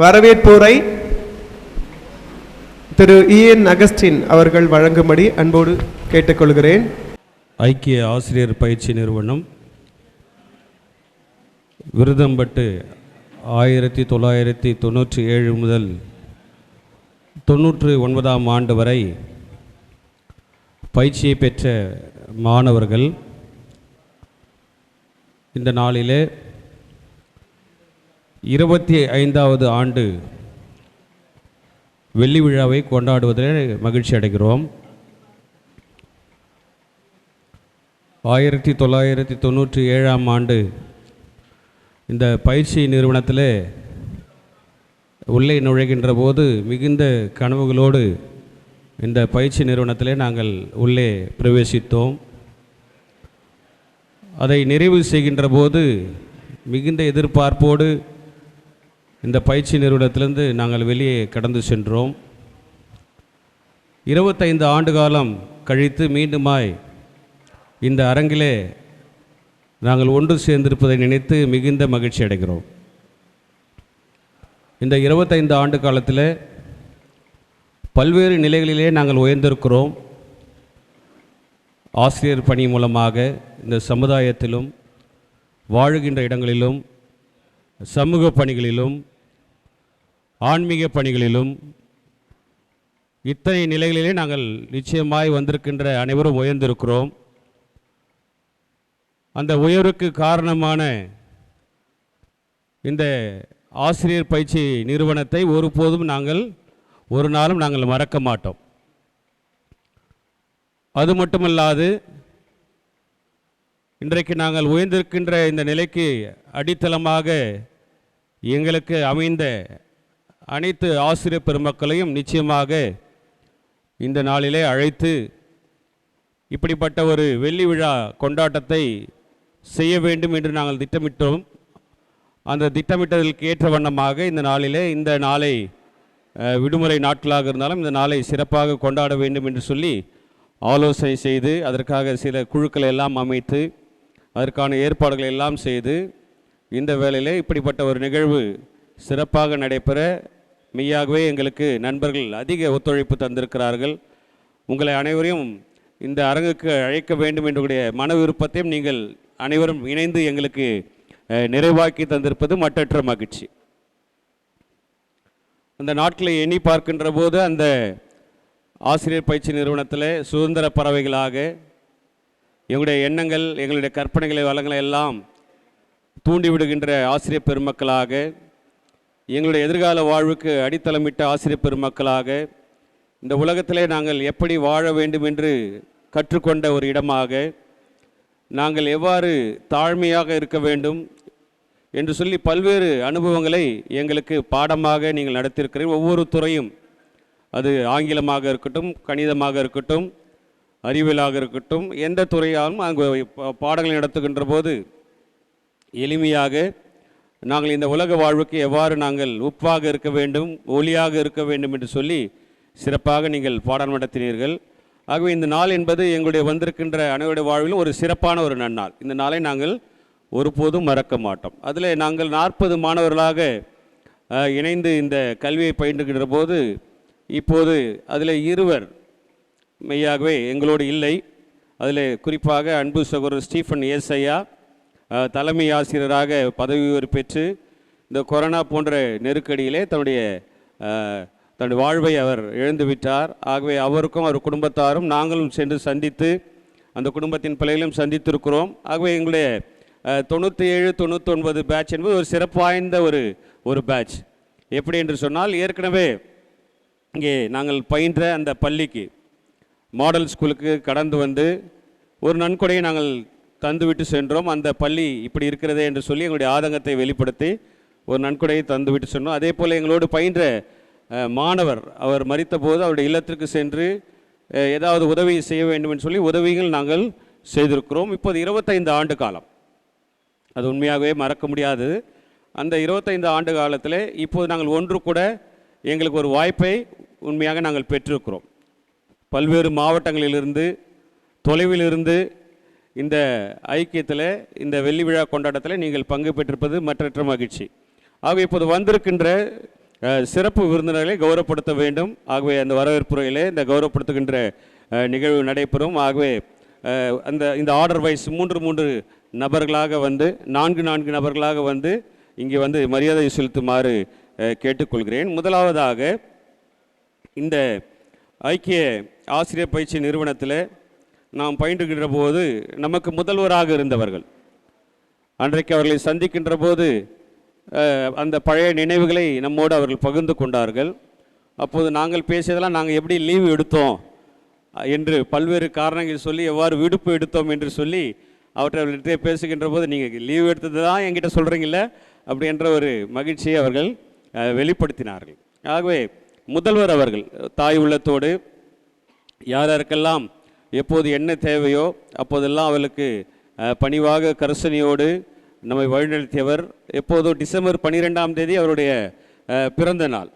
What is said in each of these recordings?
வரவேற்போரை திரு இஎன் அகஸ்டின் அவர்கள் வழங்கும்படி அன்போடு கேட்டுக்கொள்கிறேன். ஐக்கிய ஆசிரியர் பயிற்சி நிறுவனம் விருதம்பட்டு ஆயிரத்தி தொள்ளாயிரத்தி தொண்ணூற்றி ஏழு முதல் தொண்ணூற்று ஒன்பதாம் ஆண்டு வரை பயிற்சியை பெற்ற மாணவர்கள். இந்த நாளிலே இருபத்தி ஐந்தாவது ஆண்டு வெள்ளி விழாவை கொண்டாடுவதில் மகிழ்ச்சி அடைகிறோம். ஆயிரத்தி தொள்ளாயிரத்தி தொண்ணூற்றி ஏழாம் ஆண்டு இந்த பயிற்சி நிறுவனத்தில் உள்ளே நுழைகின்ற போது மிகுந்த கனவுகளோடு இந்த பயிற்சி நிறுவனத்திலே நாங்கள் உள்ளே பிரவேசித்தோம். அதை நிறைவு செய்கின்ற போது மிகுந்த எதிர்பார்ப்போடு இந்த பயிற்சி நிறுவனத்திலிருந்து நாங்கள் வெளியே கடந்து சென்றோம். இருபத்தைந்து ஆண்டு காலம் கழித்து மீண்டுமாய் இந்த அரங்கிலே நாங்கள் ஒன்று சேர்ந்திருப்பதை நினைத்து மிகுந்த மகிழ்ச்சி அடைகிறோம். இந்த இருபத்தைந்து ஆண்டு காலத்தில் பல்வேறு நிலைகளிலே நாங்கள் உயர்ந்திருக்கிறோம். ஆசிரியர் பணி மூலமாக இந்த சமுதாயத்திலும் வாழுகின்ற இடங்களிலும் சமூக பணிகளிலும் ஆன்மீக பணிகளிலும் இத்தனை நிலைகளிலே நாங்கள் நிச்சயமாய் வந்திருக்கின்ற அனைவரும் உயர்ந்திருக்கிறோம். அந்த உயர்வுக்கு காரணமான இந்த ஆசிரியர் பயிற்சி நிறுவனத்தை ஒருபோதும் நாங்கள் ஒரு நாளும் நாங்கள் மறக்க மாட்டோம். அது மட்டுமல்லாது இன்றைக்கு நாங்கள் உயர்ந்திருக்கின்ற இந்த நிலைக்கு அடித்தளமாக எங்களுக்கு அமைந்த அனைத்து ஆசிரியர் பெருமக்களையும் நிச்சயமாக இந்த நாளிலே அழைத்து இப்படிப்பட்ட ஒரு வெள்ளி விழா கொண்டாட்டத்தை செய்ய வேண்டும் என்று நாங்கள் திட்டமிட்டோம். அந்த திட்டமிட்டதற்கு ஏற்ற வண்ணமாக இந்த நாளிலே இந்த நாளை விடுமுறை நாட்களாக இருந்தாலும் இந்த நாளை சிறப்பாக கொண்டாட வேண்டும் என்று சொல்லி ஆலோசனை செய்து அதற்காக சில குழுக்களை எல்லாம் அமைத்து அதற்கான ஏற்பாடுகளை எல்லாம் செய்து இந்த வேளையிலே இப்படிப்பட்ட ஒரு நிகழ்வு சிறப்பாக நடைபெற மெய்யாகவே எங்களுக்கு நண்பர்கள் அதிக ஒத்துழைப்பு தந்திருக்கிறார்கள். உங்களை அனைவரையும் இந்த அரங்குக்கு அழைக்க வேண்டும் என்ற மன விருப்பத்தையும் நீங்கள் அனைவரும் இணைந்து எங்களுக்கு நிறைவாக்கி தந்திருப்பது மட்டற்ற மகிழ்ச்சி. அந்த நாட்களை எண்ணி பார்க்கின்ற போது அந்த ஆசிரியர் பயிற்சி நிறுவனத்தில் சுதந்திர பறவைகளாக எங்களுடைய எண்ணங்கள் எங்களுடைய கற்பனைகளை வளங்களை எல்லாம் தூண்டிவிடுகின்ற ஆசிரியர் பெருமக்களாக எங்களுடைய எதிர்கால வாழ்வுக்கு அடித்தளமிட்ட ஆசிரியர் பெருமக்களாக இந்த உலகத்திலே நாங்கள் எப்படி வாழ வேண்டும் என்று கற்றுக்கொண்ட ஒரு இடமாக நாங்கள் எவ்வாறு தாழ்மையாக இருக்க வேண்டும் என்று சொல்லி பல்வேறு அனுபவங்களை எங்களுக்கு பாடமாக நீங்கள் நடத்தியிருக்கிறீர்கள். ஒவ்வொரு துறையும் அது ஆங்கிலமாக இருக்கட்டும் கணிதமாக இருக்கட்டும் அறிவியலாக இருக்கட்டும் எந்த துறையாலும் அங்கு பா- பாடங்களை நடத்துகின்ற போது எளிமையாக நாங்கள் இந்த உலக வாழ்வுக்கு எவ்வாறு நாங்கள் உப்பாக இருக்க வேண்டும் ஒளியாக இருக்க வேண்டும் என்று சொல்லி சிறப்பாக நீங்கள் பாடம் நடத்தினீர்கள். ஆகவே இந்த நாள் என்பது எங்களுடைய வந்திருக்கின்ற அனைவருடைய வாழ்விலும் ஒரு சிறப்பான ஒரு நன்னாள். இந்த நாளை நாங்கள் ஒருபோதும் மறக்க மாட்டோம். அதில் நாங்கள் நாற்பது மாணவர்களாக இணைந்து இந்த கல்வியை பயின்றுகின்ற போது இப்போது அதில் இருவர் மெய்யாகவே எங்களோடு இல்லை. அதில் குறிப்பாக அன்பு சகோதரர் ஸ்டீஃபன் ஏசையா தலைமை ஆசிரியராக பதவி உயர்வு பெற்று இந்த கொரோனா போன்ற நெருக்கடியிலே தன்னுடைய தன்னுடைய வாழ்வை அவர் இழந்து விட்டார். ஆகவே அவருக்கும் அவர் குடும்பத்தாரும் நாங்களும் சென்று சந்தித்து அந்த குடும்பத்தின் பிள்ளைகளும் சந்தித்திருக்கிறோம். ஆகவே எங்களுடைய தொண்ணூற்றி ஏழு தொண்ணூத்தொன்பது பேட்ச் என்பது ஒரு சிறப்பு வாய்ந்த ஒரு ஒரு பேட்ச் எப்படி என்று சொன்னால் ஏற்கனவே இங்கே நாங்கள் பயின்ற அந்த பள்ளிக்கு மாடல் ஸ்கூலுக்கு கடந்து வந்து ஒரு நன்கொடையை நாங்கள் தந்துவிட்டு சென்றோம். அந்த பள்ளி இப்படி இருக்கிறதே என்று சொல்லி எங்களுடைய ஆதங்கத்தை வெளிப்படுத்தி ஒரு நன்கொடையை தந்துவிட்டு சென்றோம். அதே போல் எங்களோடு பயின்ற மாணவர் அவர் மறித்தபோது அவருடைய இல்லத்திற்கு சென்று ஏதாவது உதவி செய்ய வேண்டும் என்று சொல்லி உதவிகள் நாங்கள் செய்திருக்கிறோம். இப்போது இருபத்தைந்து ஆண்டு காலம். அது உண்மையாகவே மறக்க முடியாது. அந்த இருபத்தைந்து ஆண்டு காலத்தில் இப்போது நாங்கள் ஒன்று கூட எங்களுக்கு ஒரு வாய்ப்பை உண்மையாக நாங்கள் பெற்றிருக்கிறோம். பல்வேறு மாவட்டங்களிலிருந்து தொலைவிலிருந்து இந்த ஐக்கியத்தில் இந்த வெள்ளி விழா கொண்டாட்டத்தில் நீங்கள் பங்கு பெற்றிருப்பது மற்றற்ற மகிழ்ச்சி. ஆக இப்போது வந்திருக்கின்ற சிறப்பு விருந்தினர்களை கௌரவப்படுத்த வேண்டும். ஆகவே அந்த வரவேற்புரையிலே இந்த கௌரவப்படுத்துகின்ற நிகழ்வு நடைபெறும். ஆகவே அந்த இந்த ஆர்டர் வைஸ் மூன்று மூன்று நபர்களாக வந்து நான்கு நான்கு நபர்களாக வந்து இங்கே வந்து மரியாதை செலுத்துமாறு கேட்டுக்கொள்கிறேன். முதலாவதாக இந்த ஐக்கிய ஆசிரியர் பயிற்சி நிறுவனத்தில் நாம் பயின்றுகின்ற போது நமக்கு முதல்வராக இருந்தவர்கள். அன்றைக்கு அவர்களை சந்திக்கின்ற போது அந்த பழைய நினைவுகளை நம்மோடு அவர்கள் பகிர்ந்து கொண்டார்கள். அப்போது நாங்கள் பேசியதெல்லாம் நாங்கள் எப்படி லீவு எடுத்தோம் என்று பல்வேறு காரணங்கள் சொல்லி எவ்வாறு விடுப்பு எடுத்தோம் என்று சொல்லி அவற்றை பேசுகின்ற போது நீங்கள் லீவ் எடுத்தது தான் என்கிட்ட சொல்கிறீங்கள அப்படி என்ற ஒரு மகிழ்ச்சியை அவர்கள் வெளிப்படுத்தினார்கள். ஆகவே முதல்வர் அவர்கள் தாய் உள்ளத்தோடு யார் யாருக்கெல்லாம் எப்போது என்ன தேவையோ அப்போதெல்லாம் அவளுக்கு பணிவாக கரிசனையோடு நம்மை வழிநடத்தியவர். எப்போதும் டிசம்பர் பன்னிரெண்டாம் தேதி அவருடைய பிறந்த நாள்.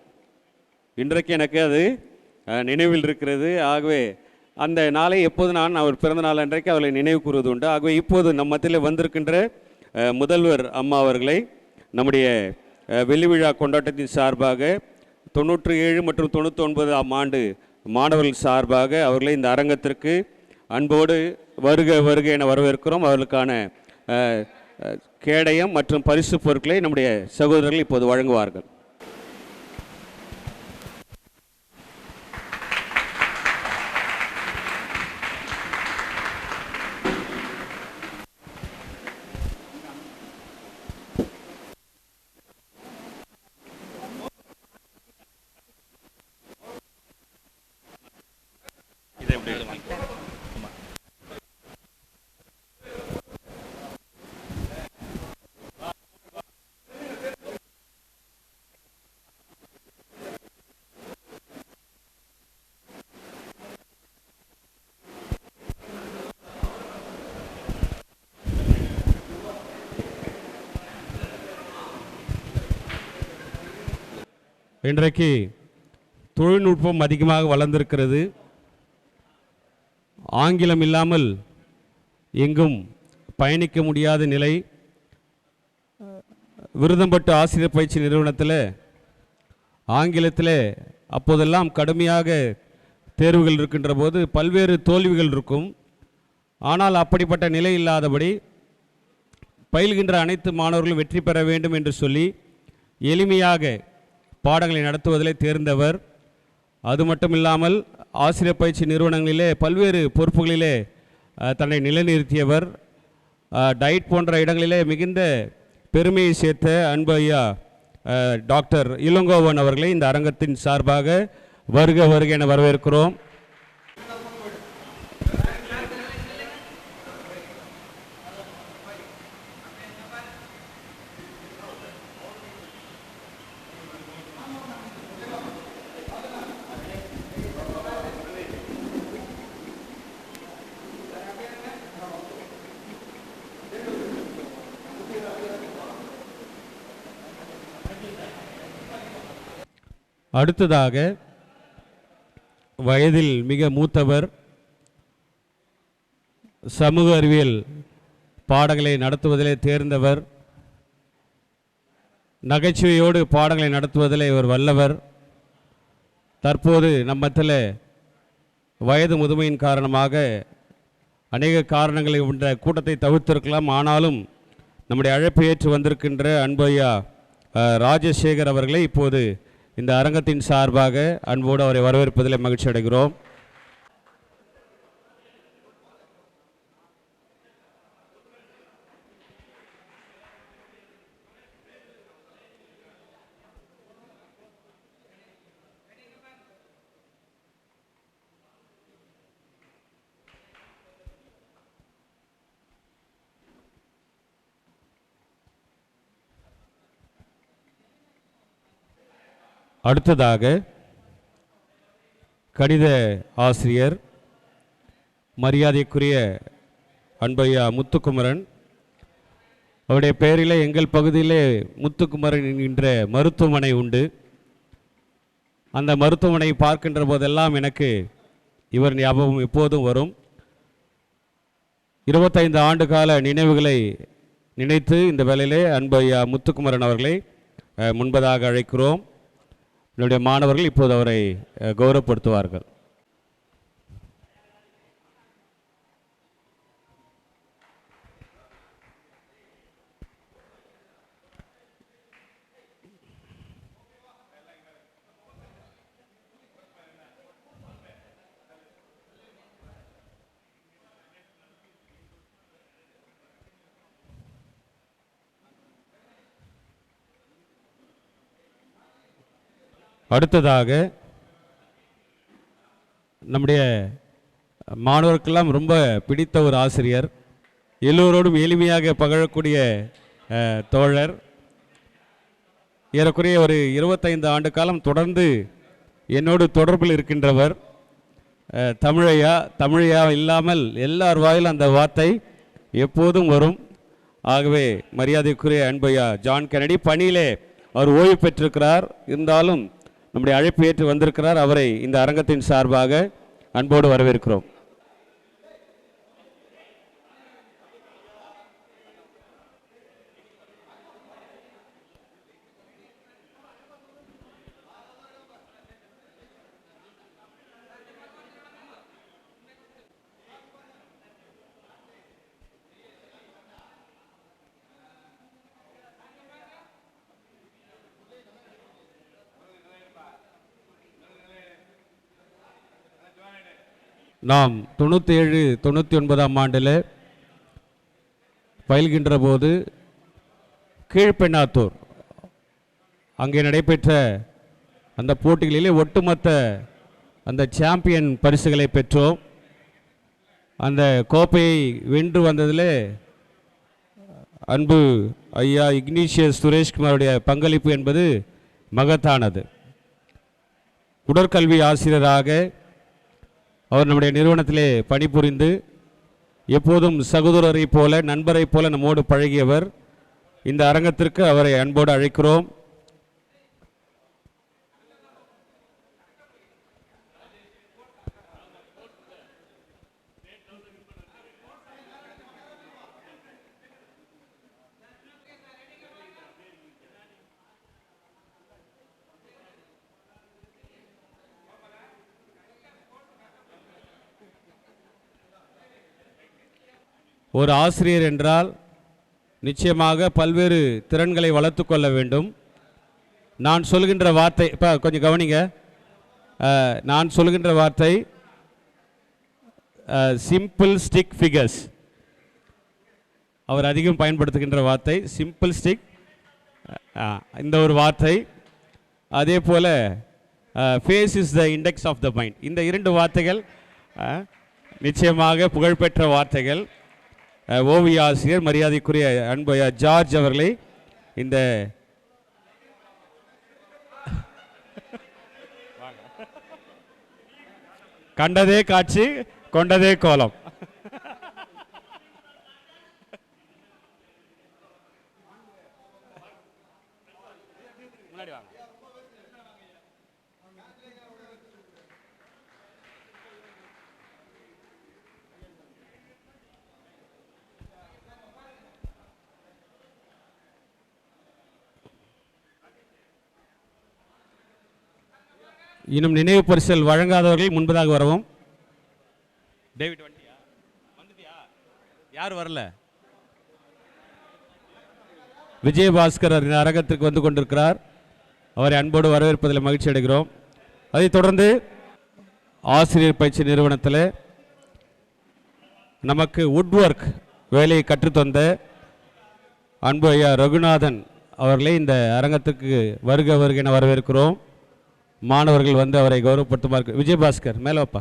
இன்றைக்கு எனக்கு அது நினைவில் இருக்கிறது. ஆகவே அந்த நாளை எப்போது நான் அவர் பிறந்த நாள் அன்றைக்கு அவளை நினைவு கூறுவது உண்டு ஆகவே இப்போது நம் மத்தியில் வந்திருக்கின்ற முதல்வர் அம்மா அவர்களை நம்முடைய வெள்ளி விழா கொண்டாட்டத்தின் சார்பாக தொண்ணூற்றி ஏழு மற்றும் தொண்ணூற்றி ஒன்பதாம் ஆண்டு மாணவர்கள் சார்பாக அவர்களை இந்த அரங்கத்திற்கு அன்போடு வருக வருக என வரவேற்கிறோம். அவர்களுக்கான கேடயம் மற்றும் பரிசு பொருட்களை நம்முடைய சகோதரர்கள் இப்போது வழங்குவார்கள். இன்றைக்கு தொழில்நுட்பம் அதிகமாக வளர்ந்திருக்கிறது. ஆங்கிலம் இல்லாமல் எங்கும் பயணிக்க முடியாத நிலை. விருதம்பட்டு ஆசிரியர் பயிற்சி நிறுவனத்தில் ஆங்கிலத்தில் அப்போதெல்லாம் கடுமையாக தேர்வுகள் இருக்கின்ற போது பல்வேறு தோல்விகள் இருக்கும். ஆனால் அப்படிப்பட்ட நிலை இல்லாதபடி பயில்கின்ற அனைத்து மாணவர்களும் வெற்றி பெற வேண்டும் என்று சொல்லி எளிமையாக பாடங்களை நடத்துவதிலே தேர்ந்தவர். அது மட்டும் இல்லாமல் ஆசிரியர் பயிற்சி நிறுவனங்களிலே பல்வேறு பொறுப்புகளிலே தன்னை நிலைநிறுத்தியவர். டயட் போன்ற இடங்களிலே மிகுந்த பெருமையை சேர்த்த அன்பு ஐயா டாக்டர் இளங்கோவன் அவர்களை இந்த அரங்கத்தின் சார்பாக வருக வருக என வரவேற்கிறோம். அடுத்ததாக வயதில் மிக மூத்தவர் சமூக அறிவியல் பாடங்களை நடத்துவதிலே தேர்ந்தவர் நகைச்சுவையோடு பாடங்களை நடத்துவதில் இவர் வல்லவர். தற்போது நம்மத்தில் வயது முதுமையின் காரணமாக அநேக காரணங்களை உண்ட கூட்டத்தை தவிர்த்திருக்கலாம். ஆனாலும் நம்முடைய அழைப்பு ஏற்று வந்திருக்கின்ற அன்பையா ராஜசேகர் அவர்களை இப்போது இந்த அரங்கத்தின் சார்பாக அன்போடு அவரை வரவேற்பதில் மகிழ்ச்சி அடைகிறோம் அடுத்ததாக கணித ஆசிரியர் மரியாதைக்குரிய அன்பையா முத்துக்குமரன். அவருடைய பெயரிலே எங்கள் பகுதியிலே முத்துக்குமரன் என்கின்ற மருத்துவமனை உண்டு. அந்த மருத்துவமனை பார்க்கின்ற போதெல்லாம் எனக்கு இவர் ஞாபகம் எப்போதும் வரும். இருபத்தைந்து ஆண்டு கால நினைவுகளை நினைத்து இந்த வேலையிலே அன்பையா முத்துக்குமரன் அவர்களை முன்பதாக அழைக்கிறோம். என்னுடைய மாணவர்கள் இப்போது அவரை கௌரவப்படுத்துவார்கள். அடுத்ததாக நம்முடைய மாணவருக்கெல்லாம் ரொம்ப பிடித்த ஒரு ஆசிரியர் எல்லோரோடும் எளிமையாக பகழக்கூடிய தோழர். ஏறக்குறைய ஒரு இருபத்தைந்து ஆண்டு காலம் தொடர்ந்து என்னோடு தொடர்பில் இருக்கின்றவர் தமிழையா தமிழையா இல்லாமல் எல்லார் வாயிலும் அந்த வார்த்தை எப்போதும் வரும். ஆகவே மரியாதைக்குரிய அன்பையா ஜான் கெனடி பணியிலே அவர் ஓய்வு பெற்றிருக்கிறார். இருந்தாலும் நம்முடைய அழைப்பு ஏற்று வந்திருக்கிறார். அவரை இந்த அரங்கத்தின் சார்பாக அன்போடு வரவேற்கிறோம். நாம் தொண்ணூற்றி ஏழு தொண்ணூற்றி ஒன்பதாம் ஆண்டில் பயில்கின்ற போது கீழ்பெண்ணாத்தூர் அங்கே நடைபெற்ற அந்த போட்டிகளிலே ஒட்டுமொத்த அந்த சாம்பியன் பரிசுகளை பெற்றோம். அந்த கோப்பையை வென்று வந்ததிலே அன்பு ஐயா இக்னீஷியஸ் சுரேஷ்குமாருடைய பங்களிப்பு என்பது மகத்தானது. உடற்கல்வி ஆசிரியராக அவர் நம்முடைய நிறுவனத்திலே பணிபுரிந்து எப்போதும் சகோதரரைப் போல நண்பரைப் போல நம்மோடு பழகியவர். இந்த அரங்கத்திற்கு அவரை அன்போடு அழைக்கிறோம். ஒரு ஆசிரியர் என்றால் நிச்சயமாக பல்வேறு திறன்களை வளர்த்து கொள்ள வேண்டும். நான் சொல்கின்ற வார்த்தை இப்போ கொஞ்சம் கவனிங்க. நான் சொல்கின்ற வார்த்தை சிம்பிள் ஸ்டிக் ஃபிகர்ஸ் அவர் அதிகம் பயன்படுத்துகின்ற வார்த்தை சிம்பிள் ஸ்டிக் இந்த ஒரு வார்த்தை. அதே போல் face is the index of the mind இந்த இரண்டு வார்த்தைகள் நிச்சயமாக புகழ்பெற்ற வார்த்தைகள். ஓவிய ஆசிரியர் மரியாதைக்குரிய அன்பு ஜார்ஜ் அவர்களை இந்த கண்டதே காட்சி கொண்டதே கோலம். இன்னும் நினைவு பரிசல் வழங்காதவர்கள் முன்பதாக வரவும். டேவிட் வந்துட்டியா? வந்துட்டியா? யார் வரல? விஜயபாஸ்கர் அரங்கத்திற்கு வந்து கொண்டிருக்கிறார். அவரை அன்போடு வரவேற்பதில் மகிழ்ச்சி அடைகிறோம். அதைத் தொடர்ந்து ஆசிரியர் பயிற்சி நிறுவனத்தில் நமக்கு வுட் ஒர்க் வேலையை கற்றுத்தந்த அன்பு ஐயா ரகுநாதன் அவர்களை இந்த அரங்கத்துக்கு வருக வருக என வரவேற்கிறோம். மாணவர்கள் வந்து அவரை கௌரவப்படுத்துமாறு விஜயபாஸ்கர் மேலே வைப்பா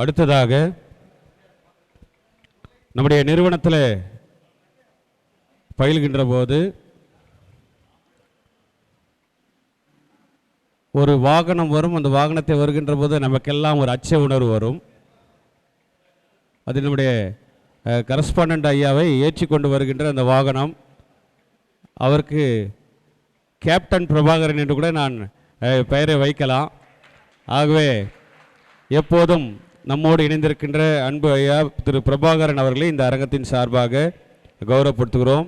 அடுத்ததாக நம்முடைய நிறுவனத்தில் பயில்கின்ற போது ஒரு வாகனம் வரும் அந்த வாகனத்தை வருகின்ற போது நமக்கெல்லாம் ஒரு அச்ச உணர்வு வரும். அது நம்முடைய கரஸ்பாண்டன்ட் ஐயாவை ஏற்றி கொண்டு வருகின்ற அந்த வாகனம். அவருக்கு கேப்டன் பிரபாகரன் என்று கூட நான் பெயரை வைக்கலாம். ஆகவே எப்போதும் நம்மோடு இணைந்திருக்கின்ற அன்பு ஐயா திரு பிரபாகரன் அவர்களை இந்த அரங்கத்தின் சார்பாக கௌரவப்படுத்துகிறோம்.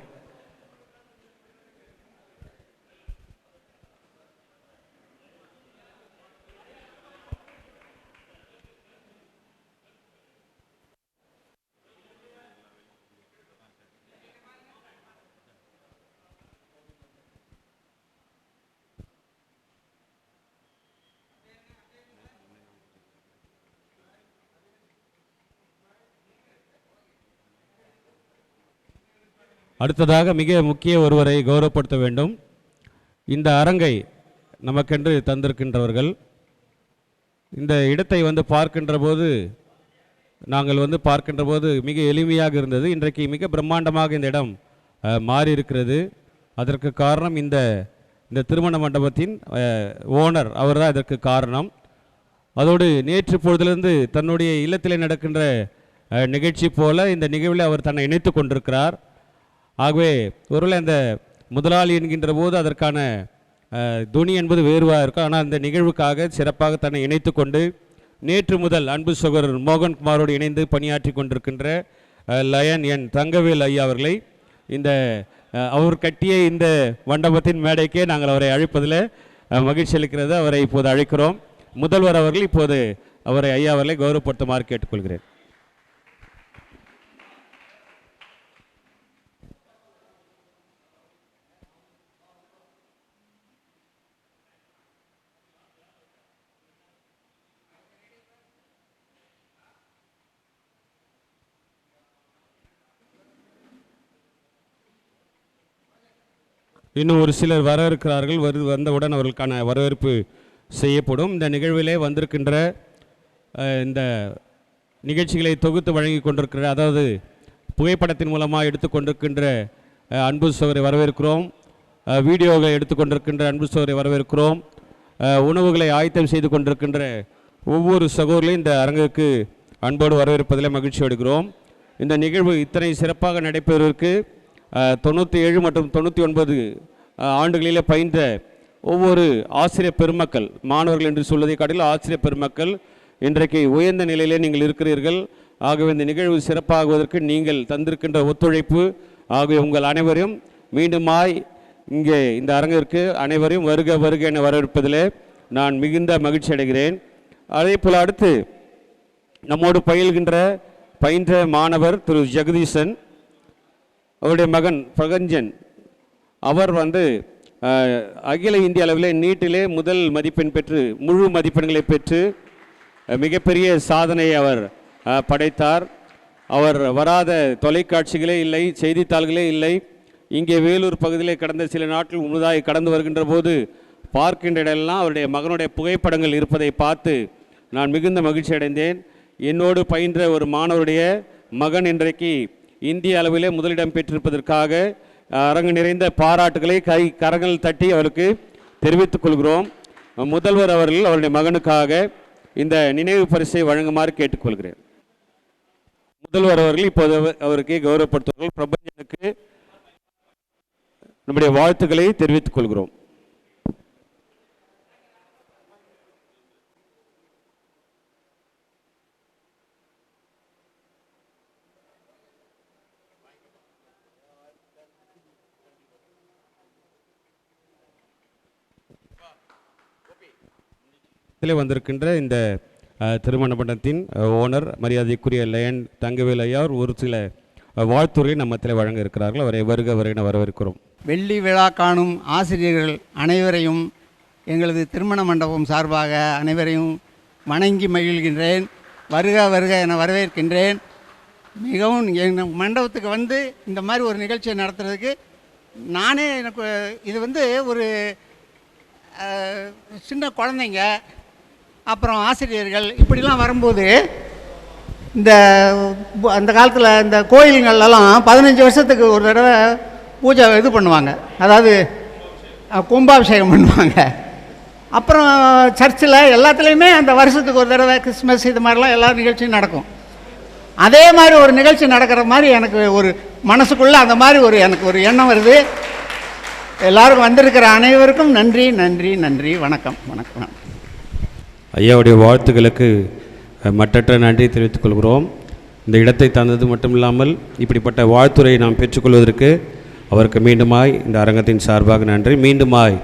அடுத்ததாக மிக முக்கிய ஒருவரை கௌரவப்படுத்த வேண்டும். இந்த அரங்கை நமக்கென்று தந்திருக்கின்றவர்கள். இந்த இடத்தை வந்து பார்க்கின்ற போது நாங்கள் வந்து பார்க்கின்ற போது மிக எளிமையாக இருந்தது. இன்றைக்கு மிக பிரம்மாண்டமாக இந்த இடம் மாறி இருக்கிறது அதற்கு காரணம் இந்த இந்த திருமண மண்டபத்தின் ஓனர் அவர் தான் இதற்கு காரணம். அதோடு நேற்று பொழுதிலிருந்து தன்னுடைய இல்லத்தில் நடக்கின்ற நிகழ்ச்சி போல இந்த நிகழ்வில் அவர் தன்னை இணைத்து கொண்டிருக்கிறார். ஆகவே ஒருவேளை அந்த முதலாளி என்கின்ற போது அதற்கான துணி என்பது வேறுவாக இருக்கும் ஆனால் அந்த நிகழ்வுக்காக சிறப்பாக தன்னை இணைத்து கொண்டு நேற்று முதல் அன்பு சகோதரர் மோகன்குமாரோடு இணைந்து பணியாற்றி கொண்டிருக்கின்ற லயன் என் தங்கவேல் ஐயா அவர்களை இந்த அவர் கட்டிய இந்த மண்டபத்தின் மேடைக்கே நாங்கள் அவரை அழைப்பதில் மகிழ்ச்சி அளிக்கிறது. அவரை இப்போது அழைக்கிறோம். முதல்வர் அவர்கள் இப்போது அவரை ஐயா அவர்களை கௌரவப்படுத்துமாறு கேட்டுக்கொள்கிறேன். இன்னும் ஒரு சிலர் வர இருக்கிறார்கள் வரு வந்தவுடன் அவர்களுக்கான வரவேற்பு செய்யப்படும். இந்த நிகழ்விலே வந்திருக்கின்ற இந்த நிகழ்ச்சிகளை தொகுத்து வழங்கி கொண்டிருக்கிற அதாவது புகைப்படத்தின் மூலமாக எடுத்துக்கொண்டிருக்கின்ற அன்பு சோதரை வரவேற்கிறோம். வீடியோவை எடுத்துக்கொண்டிருக்கின்ற அன்பு சோதரை வரவேற்கிறோம். உணவுகளை ஆயத்தம் செய்து கொண்டிருக்கின்ற ஒவ்வொரு சகோதரிலையும் இந்த அரங்குக்கு அன்போடு வரவேற்பதில் மகிழ்ச்சி அடைகிறோம். இந்த நிகழ்வு இத்தனை சிறப்பாக நடைபெறுவதற்கு தொண்ணூற்றி ஏழு மற்றும் தொண்ணூற்றி ஒன்பது ஆண்டுகளில் பயின்ற ஒவ்வொரு ஆசிரியர் பெருமக்கள் மாணவர்கள் என்று சொல்வதை காட்டிலும் ஆசிரியர் பெருமக்கள் இன்றைக்கு உயர்ந்த நிலையிலே நீங்கள் இருக்கிறீர்கள். ஆகவே இந்த நிகழ்வு சிறப்பாகுவதற்கு நீங்கள் தந்திருக்கின்ற ஒத்துழைப்பு ஆகவே உங்கள் அனைவரையும் மீண்டுமாய் இங்கே இந்த அரங்கிற்கு அனைவரையும் வருக வருக என வரவேற்பதிலே நான் மிகுந்த மகிழ்ச்சி அடைகிறேன். அதே போல் அடுத்து நம்மோடு பயில்கின்ற பயின்ற மாணவர் திரு ஜெகதீசன் அவருடைய மகன் பிரகஞ்சன் அவர் வந்து அகில இந்திய அளவிலே நீட்டிலே முதல் மதிப்பெண் பெற்று முழு மதிப்பெண்களை பெற்று மிகப்பெரிய சாதனையை அவர் படைத்தார். அவர் வராத தொலைக்காட்சிகளே இல்லை செய்தித்தாள்களே இல்லை. இங்கே வேலூர் பகுதியிலே கடந்த சில நாட்கள் முழுதாய் கடந்து வருகின்ற போது பார்க்கின்ற இடமெல்லாம் அவருடைய மகனுடைய புகைப்படங்கள் இருப்பதை பார்த்து நான் மிகுந்த மகிழ்ச்சி அடைந்தேன் என்னோடு பயின்ற ஒரு மாணவருடைய மகன் இன்றைக்கு இந்திய அளவிலே முதலிடம் பெற்றிருப்பதற்காக அரங்கு நிறைந்த பாராட்டுகளை கை கரங்கள் தட்டி அவருக்கு தெரிவித்துக் கொள்கிறோம். முதல்வர் அவர்கள் அவருடைய மகனுக்காக இந்த நினைவு பரிசை வழங்குமாறு கேட்டுக்கொள்கிறேன். முதல்வர் அவர்கள் இப்போது அவருக்கு கௌரவப்படுத்துவார்கள் பிரபஞ்சனுக்கு நம்முடைய வாழ்த்துக்களை தெரிவித்துக் கொள்கிறோம். இதில் வந்திருக்கின்ற இந்த திருமண மண்டபத்தின் ஓனர் மரியாதைக்குரிய லயன் தங்கவேல் ஐயார் ஒரு சில அஹ், நம்மத்தில் வழங்க இருக்கிறார்கள். அவரை வருக வருகின வரவேற்கிறோம். வெள்ளி விழா காணும் ஆசிரியர்கள் அனைவரையும் எங்களது திருமண மண்டபம் சார்பாக அனைவரையும் வணங்கி மகிழ்கின்றேன் வருக வருக என வரவேற்கின்றேன். மிகவும் எங்கள் மண்டபத்துக்கு வந்து இந்த மாதிரி ஒரு நிகழ்ச்சியை நடத்துறதுக்கு நானே எனக்கு இது வந்து ஒரு சின்ன குழந்தைங்க அப்புறம் ஆசிரியர்கள் இப்படிலாம் வரும்போது இந்த அந்த காலத்தில் இந்த கோயிலுங்கள்லாம் பதினஞ்சு வருஷத்துக்கு ஒரு தடவை பூஜை இது பண்ணுவாங்க. அதாவது கும்பாபிஷேகம் பண்ணுவாங்க. அப்புறம் சர்ச்சில் எல்லாத்துலேயுமே அந்த வருஷத்துக்கு ஒரு தடவை கிறிஸ்மஸ் இது மாதிரிலாம் எல்லா நிகழ்ச்சியும் நடக்கும். அதே மாதிரி ஒரு நிகழ்ச்சி நடக்கிற மாதிரி எனக்கு ஒரு மனசுக்குள்ளே அந்த மாதிரி ஒரு எனக்கு ஒரு எண்ணம் வருது. எல்லாரும் வந்திருக்கிற அனைவருக்கும் நன்றி நன்றி நன்றி. வணக்கம் வணக்கம். ஐயாவுடைய வாழ்த்துக்களுக்கு மற்றற்ற நன்றி தெரிவித்துக் கொள்கிறோம். இந்த இடத்தை தந்தது மட்டும் இல்லாமல் இப்படிப்பட்ட வாழ்த்துறையை நாம் பெற்றுக்கொள்வதற்கு அவருக்கு மீண்டுமாய் இந்த அரங்கத்தின் சார்பாக நன்றி. மீண்டுமாய்